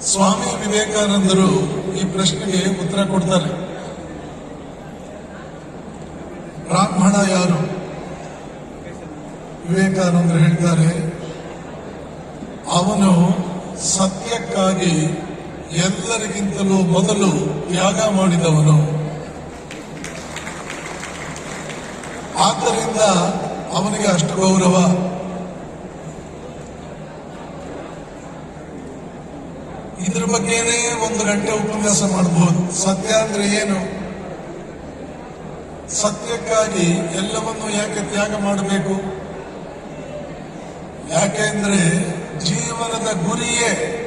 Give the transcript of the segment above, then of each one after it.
ಸ್ವಾಮಿ ವಿವೇಕಾನಂದರು ಈ ಪ್ರಶ್ನೆಗೆ ಉತ್ತರ ಕೊಡ್ತಾರೆ. ಬ್ರಾಹ್ಮಣ ಯಾರು? ವಿವೇಕಾನಂದರು ಹೇಳ್ತಾರೆ, ಅವನು ಸತ್ಯಕ್ಕಾಗಿ ಎಲ್ಲರಿಗಿಂತಲೂ ಮೊದಲು ತ್ಯಾಗ ಮಾಡಿದವನು. ಆದ್ದರಿಂದ ಅವನಿಗೆ ಅಷ್ಟು ಗೌರವ. ಇದ್ರ ಬಗ್ಗೆನೇ ಒಂದು ಗಂಟೆ ಉಪನ್ಯಾಸ ಮಾಡಬಹುದು ಸತ್ಯ ಅಂದ್ರೆ ಏನು? ಸತ್ಯಕ್ಕಾಗಿ ಎಲ್ಲವನ್ನು ಯಾಕೆ ತ್ಯಾಗ ಮಾಡಬೇಕು? ಯಾಕೆಂದ್ರೆ ಜೀವನದ ಗುರಿಯೇ.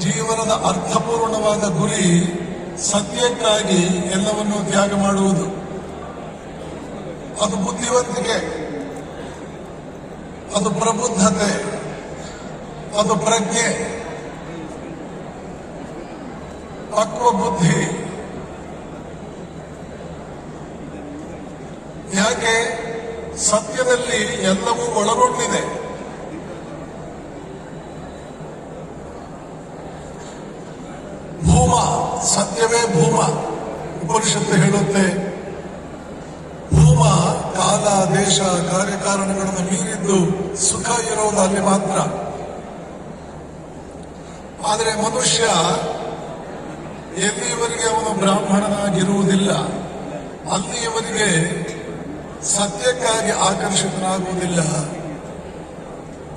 ಜೀವನದ ಅರ್ಥಪೂರ್ಣವಾದ ಗುರಿ ಸತ್ಯಕ್ಕಾಗಿ ಎಲ್ಲವನ್ನು ತ್ಯಾಗ ಮಾಡುವುದು. ಅದು ಬುದ್ಧಿವಂತಿಕೆ. ಅದು ಪ್ರಬುದ್ಧತೆ. ಅದು ಪ್ರಜ್ಞೆ. ಪಕ್ವ ಬುದ್ಧಿ. ಯಾಕೆ? ಸತ್ಯದಲ್ಲಿ ಎಲ್ಲವೂ ಒಳಗೊಂಡಿದೆ. ಭೂಮ, ಸತ್ಯವೇ ಭೂಮ. ಉಪನಿಷತ್ತು ಹೇಳುತ್ತೆ, ಭೂಮ, ಕಾಲ, ದೇಶ, ಕಾರ್ಯಕಾರಣಗಳನ್ನು ಮೀರಿದ್ದು ಸುಖ ಇರೋದು ಅಲ್ಲಿ ಮಾತ್ರ. ಆದರೆ ಮನುಷ್ಯ ಎಲ್ಲಿಯವರೆಗೆ ಅವನು ಬ್ರಾಹ್ಮಣನಾಗಿರುವುದಿಲ್ಲ. ಅಲ್ಲಿಯವರೆಗೆ ಸತ್ಯಕ್ಕಾಗಿ ಆಕರ್ಷಿತನಾಗುವುದಿಲ್ಲ.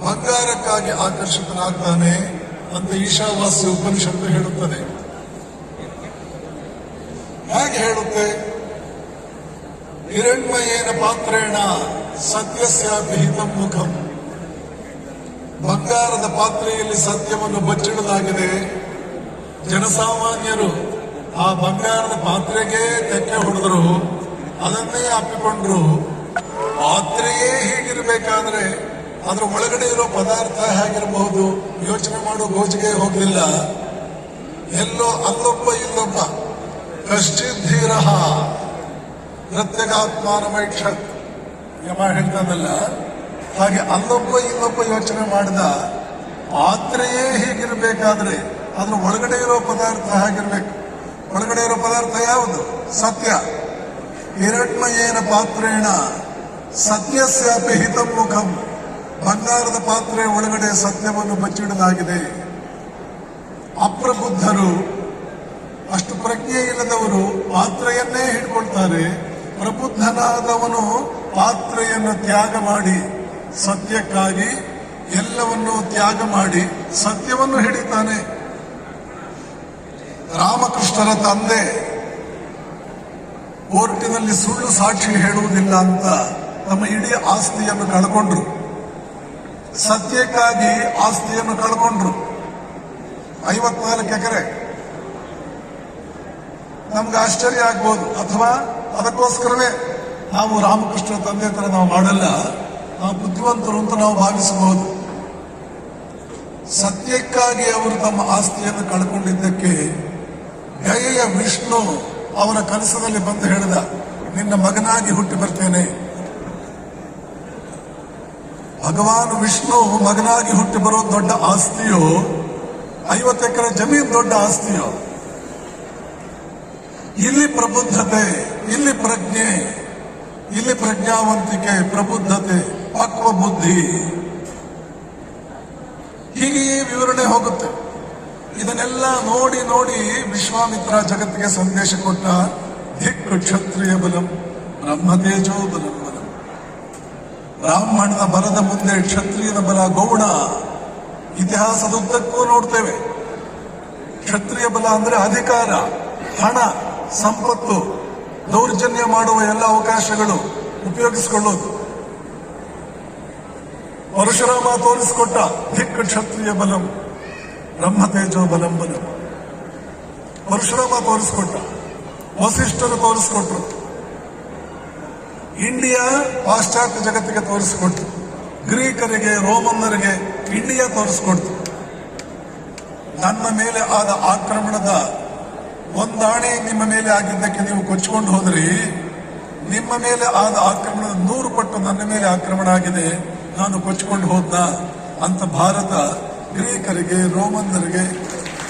ಬಂಗಾರಕ್ಕಾಗಿ ಆಕರ್ಷಿತನಾಗ್ತಾನೆ ಅಂತ ಈಶಾವಾಸ್ಯ ಉಪನಿಷತ್ತು ಹೇಳುತ್ತದೆ. ಹೇಗೆ ಹೇಳುತ್ತೆ? ಹಿರಣ್ಮಯೇನ ಪಾತ್ರೇಣ ಸತ್ಯಸ್ಯ ಹಿತಂ ಮುಖಂ. ಬಂಗಾರದ ಪಾತ್ರೆಯಲ್ಲಿ ಸತ್ಯವನ್ನು ಬಚ್ಚಿಡಲಾಗಿದೆ. ಜನಸಾಮಾನ್ಯರು ಆ ಬಂಗಾರದ ಪಾತ್ರೆಗೆ ತೆಕ್ಕೆ ಹೊಡೆದ್ರು, ಅದನ್ನೇ ಅಪ್ಪಿಕೊಂಡ್ರು. ಪಾತ್ರೆಯೇ ಹೀಗಿರಬೇಕಾದ್ರೆ ಅದ್ರ ಒಳಗಡೆ ಇರೋ ಪದಾರ್ಥ ಹೇಗಿರಬಹುದು? ಯೋಚನೆ ಮಾಡೋ ಗೋಜಿಗೆ ಹೋಗಲಿಲ್ಲ. ಎಲ್ಲೋ ಅಲ್ಲೊಬ್ಬ, ಇಲ್ಲೊಬ್ಬ. ಕಶ್ಚಿಧೀರ ಪ್ರತ್ಯಗಾತ್ಮಾನಮೈಕ್ಷ ಯಮ ಹೇಳ್ತಾನಲ್ಲ ಹಾಗೆ ಅಲ್ಲೊಬ್ಬ, ಇಲ್ಲೊಬ್ಬ ಯೋಚನೆ ಮಾಡಿದ. ಪಾತ್ರೆಯೇ ಹೀಗಿರಬೇಕಾದ್ರೆ ಅದ್ರ ಒಳಗಡೆ ಇರೋ ಪದಾರ್ಥ ಆಗಿರ್ಬೇಕು ಒಳಗಡೆ ಇರೋ ಪದಾರ್ಥ ಯಾವುದು? ಸತ್ಯ. ಹಿರಣ್ಮಯೇನ ಪಾತ್ರೇಣ ಸತ್ಯಸ್ಯಾಪಿ ಹಿತಂ ಮುಖಂ. ಬಂಗಾರದ ಪಾತ್ರೆ ಒಳಗಡೆ ಸತ್ಯವನ್ನು ಬಚ್ಚಿಡಲಾಗಿದೆ. ಅಪ್ರಬುದ್ಧರು ಅಷ್ಟು ಪ್ರಜ್ಞೆ ಇಲ್ಲದವರು ಪಾತ್ರೆಯನ್ನೇ ಹಿಡ್ಕೊಳ್ತಾರೆ. ಪ್ರಬುದ್ಧನಾದವನು ಪಾತ್ರೆಯನ್ನು ತ್ಯಾಗ ಮಾಡಿ ಸತ್ಯಕ್ಕಾಗಿ ಎಲ್ಲವನ್ನು ತ್ಯಾಗ ಮಾಡಿ ಸತ್ಯವನ್ನು ಹಿಡಿತಾನೆ. ರಾಮಕೃಷ್ಣರ ತಂದೆ ಕೋರ್ಟಿನಲ್ಲಿ ಸುಳ್ಳು ಸಾಕ್ಷಿ ಹೇಳುವುದಿಲ್ಲ ಅಂತ ತಮ್ಮ ಇಡೀ ಆಸ್ತಿಯನ್ನು ಕಳ್ಕೊಂಡ್ರು. ಸತ್ಯಕ್ಕಾಗಿ ಆಸ್ತಿಯನ್ನು ಕಳ್ಕೊಂಡ್ರು. ಐವತ್ನಾಲ್ಕು ಎಕರೆ. ನಮ್ಗೆ ಆಶ್ಚರ್ಯ ಆಗ್ಬೋದು. ಅಥವಾ ಅದಕ್ಕೋಸ್ಕರವೇ ನಾವು ರಾಮಕೃಷ್ಣ ತಂದೆ ತರ ನಾವು ಮಾಡಲ್ಲ. ನಾವು ಬುದ್ಧಿವಂತರು ಅಂತ ನಾವು ಭಾವಿಸಬಹುದು. ಸತ್ಯಕ್ಕಾಗಿ ಅವರು ತಮ್ಮ ಆಸ್ತಿಯನ್ನು ಕಳ್ಕೊಂಡಿದ್ದಕ್ಕೆ ಗಯೆಯ ವಿಷ್ಣು ಅವರ ಕನಸದಲ್ಲಿ ಬಂದು ಹೇಳಿದ, ನಿನ್ನ ಮಗನಾಗಿ ಹುಟ್ಟಿ ಬರ್ತೇನೆ. ಭಗವಾನ್ ವಿಷ್ಣು ಮಗನಾಗಿ ಹುಟ್ಟಿ ಬರೋ ದೊಡ್ಡ ಆಸ್ತಿಯೋ ಐವತ್ತು ಎಕರೆ ಜಮೀನು ದೊಡ್ಡ ಆಸ್ತಿಯೋ. ಇಲ್ಲಿ ಪ್ರಬುದ್ಧತೆ, ಇಲ್ಲಿ ಪ್ರಜ್ಞೆ, ಇಲ್ಲಿ ಪ್ರಜ್ಞಾವಂತಿಕೆ, ಪ್ರಬುದ್ಧತೆ, ಪಕ್ವ ಬುದ್ಧಿ. ಹೀಗೆಯೇ ವಿವರಣೆ ಹೋಗುತ್ತೆ. ಇದನ್ನೆಲ್ಲ ನೋಡಿ ನೋಡಿ ವಿಶ್ವಾಮಿತ್ರ ಜಗತ್ತಿಗೆ ಸಂದೇಶ ಕೊಟ್ಟ ದಿಕ್ಕು ಕ್ಷತ್ರಿಯ ಬಲಂ ಬ್ರಹ್ಮತೇಜೋ ಬಲಂ ಬಲಂ. ಬ್ರಾಹ್ಮಣನ ಬಲದ ಮುಂದೆ ಕ್ಷತ್ರಿಯನ ಬಲ ಗೌಣ ಇತಿಹಾಸದುದ್ದಕ್ಕೂ ನೋಡ್ತೇವೆ. ಕ್ಷತ್ರಿಯ ಬಲ ಅಂದ್ರೆ ಅಧಿಕಾರ, ಹಣ, ಸಂಪತ್ತು, ದೌರ್ಜನ್ಯ ಮಾಡುವ ಎಲ್ಲ ಅವಕಾಶಗಳು ಉಪಯೋಗಿಸಿಕೊಳ್ಳೋದು. ಪರಶುರಾಮ ತೋರಿಸಿಕೊಟ್ಟ ದಿಕ್ಕು ಕ್ಷತ್ರಿಯ ಬಲಂ. ಬ್ರಹ್ಮತೇಜೋ ತೇಜೋ ಬಲಂಬನ. ಪರಶುರಾಮ ತೋರಿಸ್ಕೊಟ್ಟ. ವಸಿಷ್ಠರು ತೋರಿಸ್ಕೊಟ್ರು. ಇಂಡಿಯಾ ಪಾಶ್ಚಾತ್ಯ ಜಗತ್ತಿಗೆ ತೋರಿಸ್ಕೊಟ್ರು. ಗ್ರೀಕರಿಗೆ, ರೋಮನ್ನರಿಗೆ ಇಂಡಿಯಾ ತೋರಿಸ್ಕೊಡ್ತು ನನ್ನ ಮೇಲೆ ಆದ ಆಕ್ರಮಣದ ಒಂದಾಣೆ ನಿಮ್ಮ ಮೇಲೆ ಆಗಿದ್ದಕ್ಕೆ ನೀವು ಕೊಚ್ಚಿಕೊಂಡು ಹೋದ್ರಿ. ನಿಮ್ಮ ಮೇಲೆ ಆದ ಆಕ್ರಮಣದ ನೂರು ಪಟ್ಟು ನನ್ನ ಮೇಲೆ ಆಕ್ರಮಣ ಆಗಿದೆ. ನಾನು ಕೊಚ್ಚಿಕೊಂಡು ಹೋದ್ನ ಅಂತ ಭಾರತ ಗ್ರೀಕರಿಗೆ ರೋಮನ್ನರಿಗೆ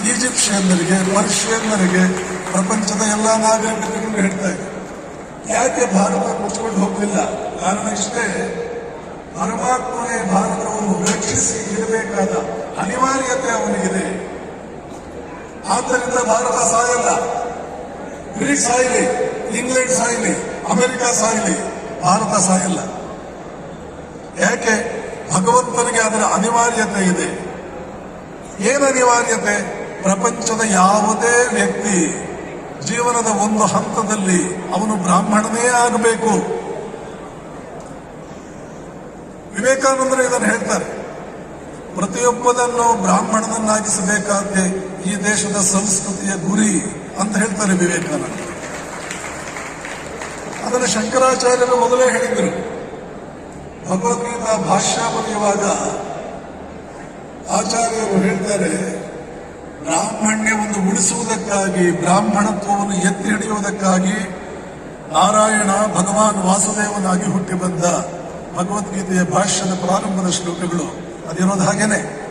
ಈಜಿಪ್ಷಿಯನ್ನರಿಗೆ ಪರ್ಷಿಯನ್ನರಿಗೆ ಪ್ರಪಂಚದ ಎಲ್ಲ ನಾಗರಿಕರಿಗೂ ಹೇಳ್ತಾ ಇದೆ. ಯಾಕೆ ಭಾರತ ಮುಚ್ಕೊಂಡು ಹೋಗಲಿಲ್ಲ? ಕಾರಣ ಇಷ್ಟೇ, ಪರಮಾತ್ಮನೇ ಭಾರತವನ್ನು ರಕ್ಷಿಸಿ ಇರಬೇಕಾದ ಅನಿವಾರ್ಯತೆ ಅವನಿಗಿದೆ. ಆದ್ದರಿಂದ ಭಾರತ ಸಾಯಲ್ಲ. ಗ್ರೀಕ್ ಸಾಯಲಿ, ಇಂಗ್ಲೆಂಡ್ ಸಾಯಲಿ, ಅಮೆರಿಕ ಸಾಯಲಿ, ಭಾರತ ಸಾಯಲ್ಲ. ಯಾಕೆ? ಭಗವಂತನಿಗೆ ಅದರ ಅನಿವಾರ್ಯತೆ ಇದೆ. ಏನು ಅನಿವಾರ್ಯತೆ ಪ್ರಪಂಚದ ಯಾವುದೇ ವ್ಯಕ್ತಿ ಜೀವನದ ಒಂದು ಹಂತದಲ್ಲಿ ಅವನು ಬ್ರಾಹ್ಮಣನೇ ಆಗಬೇಕು. ವಿವೇಕಾನಂದರು ಇದನ್ನು ಹೇಳ್ತಾರೆ. ಪ್ರತಿಯೊಬ್ಬನನ್ನು ಬ್ರಾಹ್ಮಣನನ್ನಾಗಿಸಬೇಕಾದ್ರೆ ಈ ದೇಶದ ಸಂಸ್ಕೃತಿಯ ಗುರಿ ಅಂತ ಹೇಳ್ತಾರೆ ವಿವೇಕಾನಂದ ಅದನ್ನು ಶಂಕರಾಚಾರ್ಯರು ಮೊದಲೇ ಹೇಳಿದರು. ಭಗವದ್ಗೀತಾ ಭಾಷ್ಯ ಬರೆಯುವಾಗ ಆಚಾರ್ಯರು ಹೇಳ್ತಾರೆ ಬ್ರಾಹ್ಮಣ್ಯವನ್ನು ಉಳಿಸುವುದಕ್ಕಾಗಿ, ಬ್ರಾಹ್ಮಣತ್ವವನ್ನು ಎತ್ತಿ ಹಿಡಿಯುವುದಕ್ಕಾಗಿ ನಾರಾಯಣ ಭಗವಾನ್ ವಾಸುದೇವನಾಗಿ ಹುಟ್ಟಿ ಬಂದ ಭಗವದ್ಗೀತೆಯ ಭಾಷ್ಯದ ಪ್ರಾರಂಭದ ಶ್ಲೋಕಗಳು. ಅದಿರೋದು ಹಾಗೇನೆ?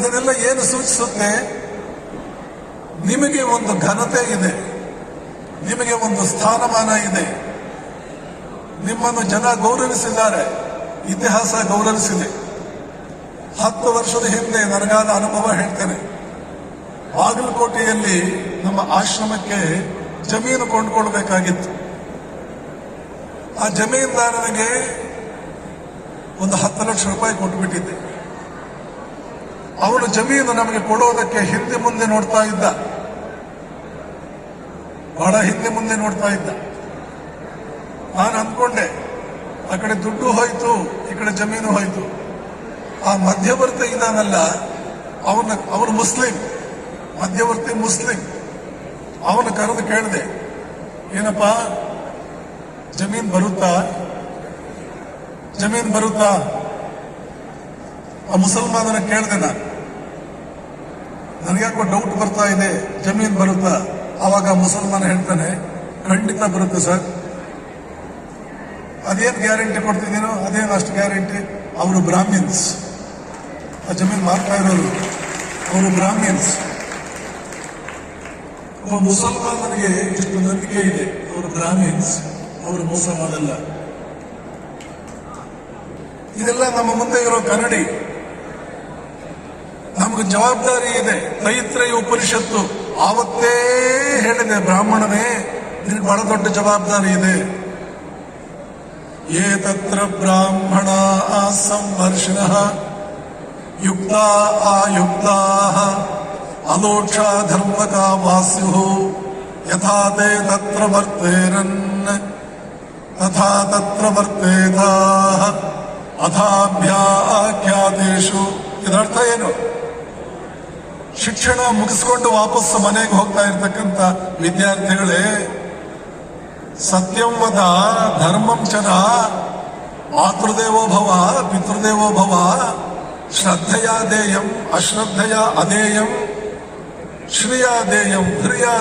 ಇದನ್ನೆಲ್ಲ ಏನು ಸೂಚಿಸುತ್ತೆ? ನಿಮಗೆ ಒಂದು ಘನತೆ ಇದೆ. ನಿಮಗೆ ಒಂದು ಸ್ಥಾನಮಾನ ಇದೆ. ನಿಮ್ಮನ್ನು ಜನ ಗೌರವಿಸಿದ್ದಾರೆ. ಇತಿಹಾಸ ಗೌರವಿಸಿದೆ. ಹತ್ತು ವರ್ಷದ ಹಿಂದೆ ನನಗಾದ ಅನುಭವ ಹೇಳ್ತೇನೆ. ಬಾಗಲಕೋಟೆಯಲ್ಲಿ ನಮ್ಮ ಆಶ್ರಮಕ್ಕೆ ಜಮೀನು ಕೊಂಡ್ಕೊಳ್ಬೇಕಾಗಿತ್ತು. ಆ ಜಮೀನ್ದಾರನಿಗೆ ಒಂದು ಹತ್ತು ಲಕ್ಷ ರೂಪಾಯಿ ಕೊಟ್ಟುಬಿಟ್ಟಿದ್ದೆ ಅವನು ಜಮೀನು ನಮಗೆ ಕೊಡೋದಕ್ಕೆ ಹಿಂದೆ ಮುಂದೆ ನೋಡ್ತಾ ಇದ್ದ. ಬಹಳ ಹಿಂದೆ ಮುಂದೆ ನೋಡ್ತಾ ಇದ್ದ. ನಾನು ಅಂದ್ಕೊಂಡೆ, ಆ ಕಡೆ ದುಡ್ಡು ಹೋಯ್ತು, ಈ ಕಡೆ ಜಮೀನು ಹೋಯ್ತು. ಆ ಮಧ್ಯವರ್ತಿ ಇದ್ದಾನಲ್ಲ, ಅವನ, ಅವನು ಮುಸ್ಲಿಂ, ಮಧ್ಯವರ್ತಿ ಮುಸ್ಲಿಂ. ಅವನ ಕರೆದು ಕೇಳಿದೆ, ಏನಪ್ಪ, ಜಮೀನ್ ಬರುತ್ತಾ? ಜಮೀನ್ ಬರುತ್ತಾ? ಆ ಮುಸಲ್ಮಾನನ ಕೇಳಿದೆ ನಾನು. ನನಗ್ಯಾಕೋ ಡೌಟ್ ಬರ್ತಾ ಇದೆ, ಜಮೀನ್ ಬರುತ್ತಾ? ಆವಾಗ ಮುಸಲ್ಮಾನ ಹೇಳ್ತಾನೆ, ಖಂಡಿತ ಬರುತ್ತೆ ಸರ್. ಅದೇನು ಗ್ಯಾರಂಟಿ ಕೊಡ್ತಿದ್ದೀನೋ, ಅದೇನು ಅಷ್ಟು ಗ್ಯಾರಂಟಿ ಅವರು ಬ್ರಾಹ್ಮಿನ್ಸ್. ಆ ಜಮೀನ್ ಮಾರ್ತಾ ಇರೋರು, ಅವರು ಬ್ರಾಹ್ಮಿನ್ಸ್. ಒಬ್ಬ ಮುಸಲ್ಮಾನನಿಗೆ ಇಷ್ಟು ನಂಬಿಕೆ ಇದೆ, ಅವರು ಬ್ರಾಹ್ಮಿನ್ಸ್, ಅವರು ಮೋಸ ಮಾಡಲ್ಲ ಇದೆಲ್ಲ ನಮ್ಮ ಮುಂದೆ ಇರೋ ಕನ್ನಡಿ. ನಮಗೆ ಜವಾಬ್ದಾರಿ ಇದೆ, ತೈತ್ರೇಯ ಉಪನಿಷತ್ತು. ಆವತ್ತೇ ಹೇಳಿದೆ, ಬ್ರಾಹ್ಮಣನೇ, ನಿನಗೆ ಬಹಳ ದೊಡ್ಡ ಜವಾಬ್ದಾರಿ ಇದೆ. ಏತತ್ರ ಬ್ರಾಹ್ಮಣ ಬ್ರಾಹ್ಮಣ ಸಂಹರ್ಷಿಣ ಯುಕ್ತ ಆಯುಕ್ತ ಅಲೋಕ್ಷ ಧರ್ಮಕ यथा ಯಥಾ ತೇ ತತ್ರ तथा ತತ್ರ ವರ್ತೇತ ಅಥಾಭ್ಯಾಖ್ಯಾತೇಶು ಇದರರ್ಥ ಏನು? ಶಿಕ್ಷಣ ಮುಗಿಸ್ಕೊಂಡು ವಾಪಸ್ಸು ಮನೆಗೆ ಹೋಗ್ತಾ ಇರ್ತಕ್ಕಂಥ ವಿದ್ಯಾರ್ಥಿಗಳೇ, ಸತ್ಯಂ ವದ ಧರ್ಮಂ ಚರ ಮಾತೃದೇವೋ ಭವ ಪಿತೃದೇವೋ ಭವ ಶ್ರದ್ಧೆಯ ದೇಯಂ ಅಶ್ರದ್ಧೆಯ ದೇಯಂ ಶ್ರೇಯಾದೇಯಂ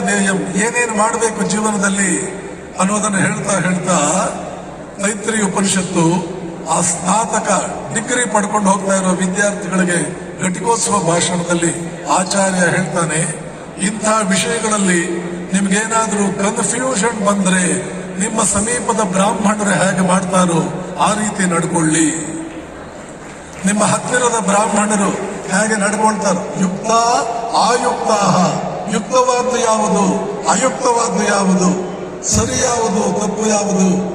ದೇಯಂ ಏನೇನು ಮಾಡಬೇಕು ಜೀವನದಲ್ಲಿ ಅನ್ನೋದನ್ನು ಹೇಳ್ತಾ ಹೇಳ್ತಾ ಮೈತ್ರಿ ಉಪನಿಷತ್ತು ಆ ಸ್ನಾತಕ ಡಿಗ್ರಿ ಪಡ್ಕೊಂಡು ಹೋಗ್ತಾ ಇರೋ ವಿದ್ಯಾರ್ಥಿಗಳಿಗೆ ಘಟಿಕೋತ್ಸವ ಭಾಷಣದಲ್ಲಿ ಆಚಾರ್ಯ ಹೇಳ್ತಾನೆ, ಇಂಥ ವಿಷಯಗಳಲ್ಲಿ ನಿಮ್ಗೇನಾದ್ರೂ ಕನ್ಫ್ಯೂಷನ್ ಬಂದ್ರೆ ನಿಮ್ಮ ಸಮೀಪದ ಬ್ರಾಹ್ಮಣರು ಹೇಗೆ ಮಾಡ್ತಾರೋ ಆ ರೀತಿ ನಡ್ಕೊಳ್ಳಿ. ನಿಮ್ಮ ಹತ್ತಿರದ ಬ್ರಾಹ್ಮಣರು ಹೇಗೆ ನಡ್ಕೊಳ್ತಾರೆ ಯುಕ್ತ ಆಯುಕ್ತ ಯುಕ್ತವಾದ್ದು ಯಾವುದು? ಅಯುಕ್ತವಾದ್ದು ಯಾವುದು? ಸರಿ ಯಾವುದು? ತಪ್ಪು ಯಾವುದು?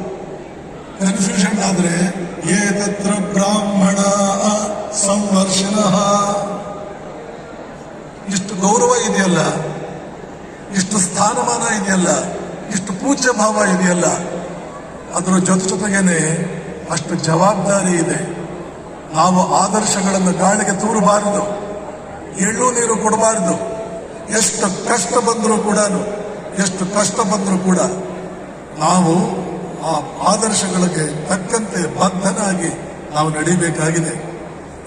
ಕನ್ಫ್ಯೂಷನ್ ಆದ್ರೆ, ಏತತ್ರ ತತ್ರ ಬ್ರಾಹ್ಮಣ ಸಂವರ್ಷಣ ಇಷ್ಟು ಗೌರವ ಇದೆಯಲ್ಲ? ಇಷ್ಟು ಸ್ಥಾನಮಾನ ಇದೆಯಲ್ಲ? ಇಷ್ಟು ಪೂಜ್ಯ ಭಾವ ಇದೆಯಲ್ಲ? ಅದರ ಜೊತೆ ಜೊತೆಗೇನೆ ಅಷ್ಟು ಜವಾಬ್ದಾರಿ ಇದೆ. ನಾವು ಆದರ್ಶಗಳನ್ನು ಗಾಳಿಗೆ ತೂರಬಾರದು. ಎಳ್ಳು ನೀರು ಕೊಡಬಾರದು. ಎಷ್ಟು ಕಷ್ಟ ಬಂದರೂ ಕೂಡ, ಎಷ್ಟು ಕಷ್ಟ ಬಂದರೂ ಕೂಡ ನಾವು ಆ ಆದರ್ಶಗಳಿಗೆ ತಕ್ಕಂತೆ ಬದ್ಧನಾಗಿ ನಾವು ನಡೀಬೇಕಾಗಿದೆ.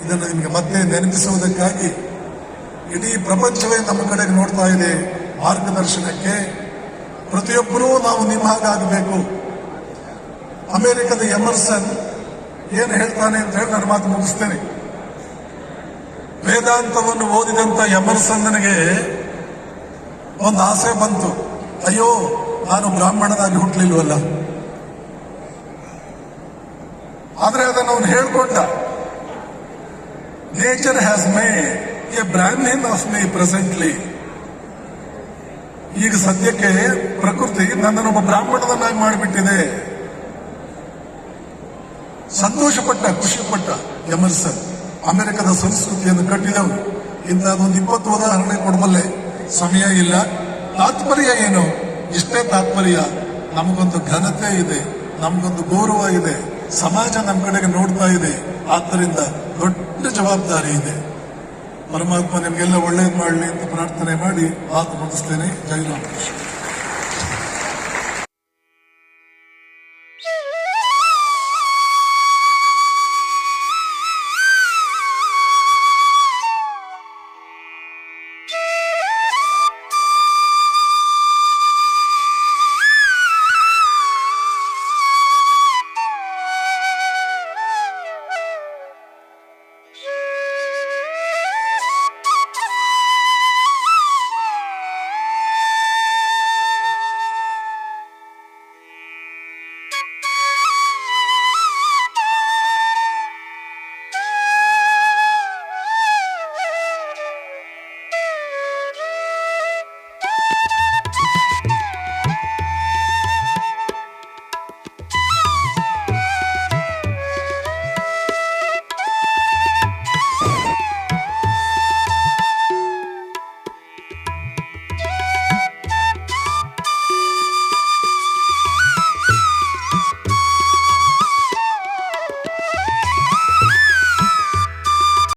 ಇದನ್ನು ನಿಮಗೆ ಮತ್ತೆ ನೆನಪಿಸುವುದಕ್ಕಾಗಿ ಇಡೀ ಪ್ರಪಂಚವೇ ನಮ್ಮ ಕಡೆಗೆ ನೋಡ್ತಾ ಇದೆ ಮಾರ್ಗದರ್ಶನಕ್ಕೆ. ಪ್ರತಿಯೊಬ್ಬರೂ ನಾವು ನಿಮ್ಮ ಹಾಗಾಗಬೇಕು ಅಮೆರಿಕದ ಎಮರ್ಸನ್ ಏನು ಹೇಳ್ತಾನೆ ಅಂತ ಹೇಳಿ ನಾನು ಮಾತು ಮುಗಿಸ್ತೇನೆ. ವೇದಾಂತವನ್ನು ಓದಿದಂತ ಎಮರ್ಸನ್ನಿಗೆ ಒಂದು ಆಸೆ ಬಂತು. ಅಯ್ಯೋ, ನಾನು ಬ್ರಾಹ್ಮಣನಾಗಿ ಹುಟ್ಟಲಿಲ್ವಲ್ಲ ಆದರೆ ಅದನ್ನು ಅವನು ಹೇಳ್ಕೊಂಡ. Nature has made a Brahmin of me presently ಈಗ ಸದ್ಯಕ್ಕೆ ಪ್ರಕೃತಿ ನನ್ನನ್ನೊಬ್ಬ ಬ್ರಾಹ್ಮಣದನ್ನಾಗಿ ಮಾಡಿಬಿಟ್ಟಿದೆ. ಸಂತೋಷಪಟ್ಟ, ಖುಷಿಪಟ್ಟ ಎಮರ್ಸನ್ ಅಮೆರಿಕದ ಸಂಸ್ಕೃತಿಯನ್ನು ಕಟ್ಟಿದವನು ಇಂಥದ್ದೊಂದು ಇಪ್ಪತ್ತು ಉದಾಹರಣೆ ಕೊಡಬಲ್ಲೆ ಸಮಯ ಇಲ್ಲ. ತಾತ್ಪರ್ಯ ಏನು? ಇಷ್ಟೇ ತಾತ್ಪರ್ಯ. ನಮಗೊಂದು ಘನತೆ ಇದೆ. ನಮಗೊಂದು ಗೌರವ ಇದೆ. ಸಮಾಜ ನಮ್ಮ ಕಡೆಗೆ ನೋಡ್ತಾ ಇದೆ. ಆದ್ದರಿಂದ ದೊಡ್ಡ ಜವಾಬ್ದಾರಿ ಇದೆ. ಪರಮಾತ್ಮ ನಿಮಗೆಲ್ಲ ಒಳ್ಳೇದು ಮಾಡಲಿ ಅಂತ ಪ್ರಾರ್ಥನೆ ಮಾಡಿ ಮಾತು ಮುಗಿಸ್ತೇನೆ